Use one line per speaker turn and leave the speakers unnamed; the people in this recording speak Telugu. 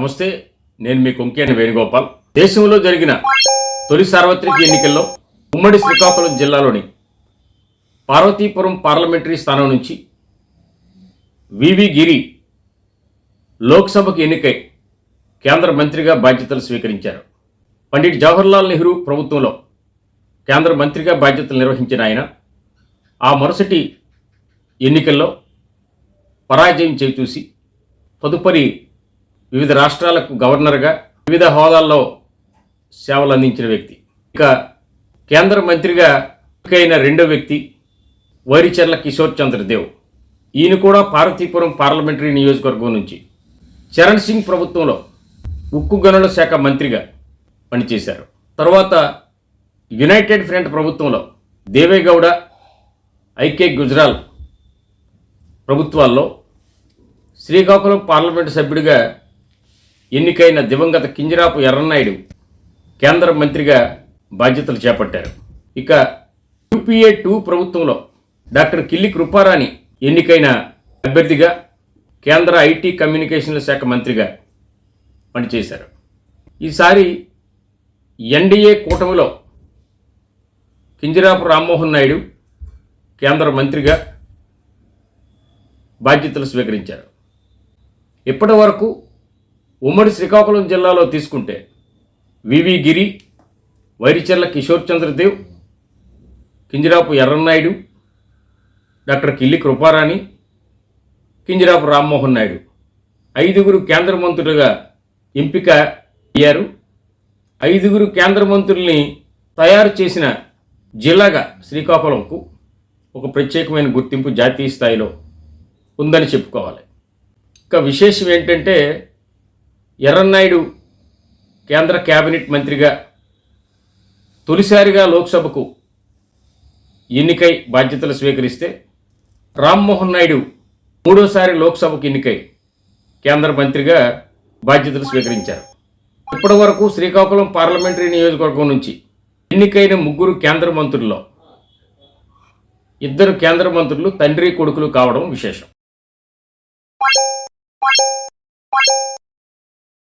నమస్తే నేను మీ కొంకేని వేణుగోపాల్. దేశంలో జరిగిన తొలి సార్వత్రిక ఎన్నికల్లో ఉమ్మడి శ్రీకాకుళం జిల్లాలోని పార్వతీపురం పార్లమెంటరీ స్థానం నుంచి వివి గిరి లోక్సభకు ఎన్నికై కేంద్ర మంత్రిగా బాధ్యతలు స్వీకరించారు. పండిట్ జవహర్లాల్ నెహ్రూ ప్రభుత్వంలో కేంద్ర మంత్రిగా బాధ్యతలు నిర్వహించిన ఆయన ఆ మరుసటి ఎన్నికల్లో పరాజయం చేచూసి తదుపరి వివిధ రాష్ట్రాలకు గవర్నర్గా వివిధ హోదాల్లో సేవలు అందించిన వ్యక్తి. ఇక కేంద్ర మంత్రిగా ఎన్నికైన రెండో వ్యక్తి వైరిచర్ల కిషోర్ చంద్రదేవ్. ఈయన కూడా పార్వతీపురం పార్లమెంటరీ నియోజకవర్గం నుంచి. చరణ్ సింగ్ ప్రభుత్వంలో ఉక్కు గనుల శాఖ మంత్రిగా పనిచేశారు. తర్వాత యునైటెడ్ ఫ్రంట్ ప్రభుత్వంలో దేవేగౌడ ఐకే గుజరాల్ ప్రభుత్వాల్లో శ్రీకాకుళం పార్లమెంటు సభ్యుడిగా ఎన్నికైన దివంగత కింజరాపు ఎర్రన్నాయుడు కేంద్ర మంత్రిగా బాధ్యతలు చేపట్టారు. ఇక యూపీఏ టూ ప్రభుత్వంలో డాక్టర్ కిల్లి కృపారాణి ఎన్నికైన అభ్యర్థిగా కేంద్ర ఐటీ కమ్యూనికేషన్ల శాఖ మంత్రిగా పనిచేశారు. ఈసారి ఎన్డీఏ కూటమిలో కింజరాపు రామ్మోహన్ నాయుడు కేంద్ర మంత్రిగా బాధ్యతలు స్వీకరించారు. ఇప్పటి వరకు ఉమ్మడి శ్రీకాకుళం జిల్లాలో తీసుకుంటే వివి గిరి వైరిచెర్ల కిషోర్ చంద్రదేవ్ కింజరాపు ఎర్రన్నాయుడు డాక్టర్ కిల్లి కృపారాణి కింజరాపు రామ్మోహన్ నాయుడు. ఐదుగురు కేంద్ర మంత్రులుగా ఎంపిక అయ్యారు. ఐదుగురు కేంద్ర మంత్రుల్ని తయారు చేసిన జిల్లాగా శ్రీకాకుళంకు ఒక ప్రత్యేకమైన గుర్తింపు జాతీయ స్థాయిలో ఉందని చెప్పుకోవాలి. ఇంకా విశేషం ఏంటంటే ఎర్రన్నాయుడు కేంద్ర కేబినెట్ మంత్రిగా తొలిసారిగా లోక్సభకు ఎన్నికై బాధ్యతలు స్వీకరిస్తే రామ్మోహన్ నాయుడు మూడోసారి లోక్సభకు ఎన్నికై కేంద్ర మంత్రిగా బాధ్యతలు స్వీకరించారు. ఇప్పటి వరకు శ్రీకాకుళం పార్లమెంటరీ నియోజకవర్గం నుంచి ఎన్నికైన ముగ్గురు కేంద్ర మంత్రుల్లో ఇద్దరు కేంద్ర మంత్రులు తండ్రి కొడుకులు కావడం విశేషం.